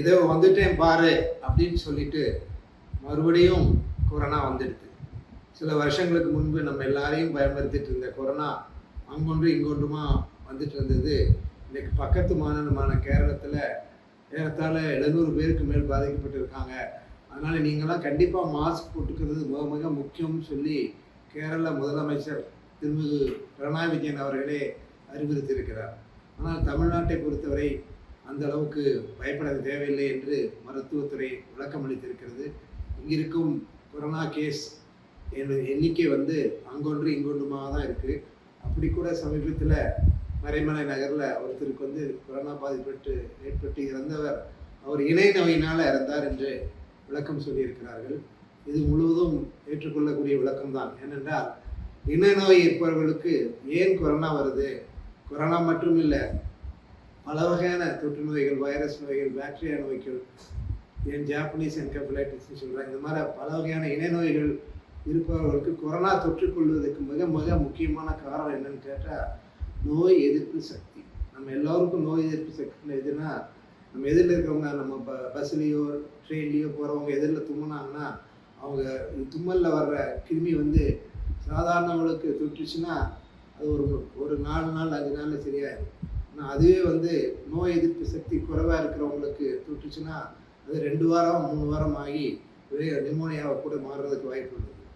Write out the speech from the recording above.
இதோ வந்துட்டேன் பாரு அப்படின்னு சொல்லிட்டு மறுபடியும் கொரோனா வந்துடுது. சில வருஷங்களுக்கு முன்பு நம்ம எல்லாரையும் பயமுறுத்திட்டு இருந்த கொரோனா அங்கொன்று இங்கொன்றுமா வந்துட்டு இருந்தது. இன்றைக்கு பக்கத்து மாநிலமான கேரளத்தில் ஏறத்தாழ எழுநூறு பேருக்கு மேல் பாதிக்கப்பட்டிருக்காங்க. அதனால் நீங்களாம் கண்டிப்பாக மாஸ்க் போட்டுக்கிறது மிக மிக முக்கியம்னு சொல்லி கேரள முதலமைச்சர் திருமிகு பிரணாய் விஜயன் அவர்களே அறிவுறுத்தியிருக்கிறார். ஆனால் தமிழ்நாட்டை பொறுத்தவரை அந்த அளவுக்கு பயப்பட தேவையில்லை என்று மருத்துவத்துறை விளக்கம் அளித்திருக்கிறது. இங்கிருக்கும் கொரோனா கேஸ் என் எண்ணிக்கை வந்து அங்கொன்று இங்கொன்றுமாக தான் இருக்குது அப்படி கூட சமீபத்தில் மறைமலை நகரில் ஒருத்தருக்கு வந்து கொரோனா பாதிப்பட்டு ஏற்பட்டு இறந்தவர் அவர் இணை நோயினால் இறந்தார் என்று விளக்கம் சொல்லியிருக்கிறார்கள். இது முழுவதும் ஏற்றுக்கொள்ளக்கூடிய விளக்கம்தான் ஏனென்றால் இன நோய் இருப்பவர்களுக்கு ஏன் கொரோனா வருது? கொரோனா மட்டும் இல்லை பல வகையான தொற்று நோய்கள் வைரஸ் நோய்கள் பாக்டீரியா நோய்கள் ஏன் ஜாப்பனீஸ் என்கபிளைட்டிஸ்னு சொல்கிறாங்க இந்த மாதிரி பல வகையான இணை நோய்கள் இருப்பவர்களுக்கு கொரோனா தொற்றுக்கொள்வதற்கு மிக மிக முக்கியமான காரணம் என்னன்னு கேட்டால் நோய் எதிர்ப்பு சக்தி. நம்ம எல்லோருக்கும் நோய் எதிர்ப்பு சக்தி எதுனா நம்ம எதிரில் இருக்கிறவங்க நம்ம ப பஸ்லேயோ ட்ரெயின்லேயோ போகிறவங்க எதிரில் தும்முனாங்கன்னா அவங்க தும்மலில் வர்ற கிருமி வந்து சாதாரணவங்களுக்கு தொற்றுச்சுன்னா அது ஒரு ஒரு நாலு நாள் அஞ்சு நாளில் சரியாயிடும் அதுவே வந்து நோய் எதிர்ப்பு சக்தி குறைவாக இருக்கிறவங்களுக்கு தொட்டுச்சுன்னா அது ரெண்டு வாரம் மூணு வாரம் ஆகி நிமோனியாவை கூட மாறுறதுக்கு வாய்ப்பு இருக்குது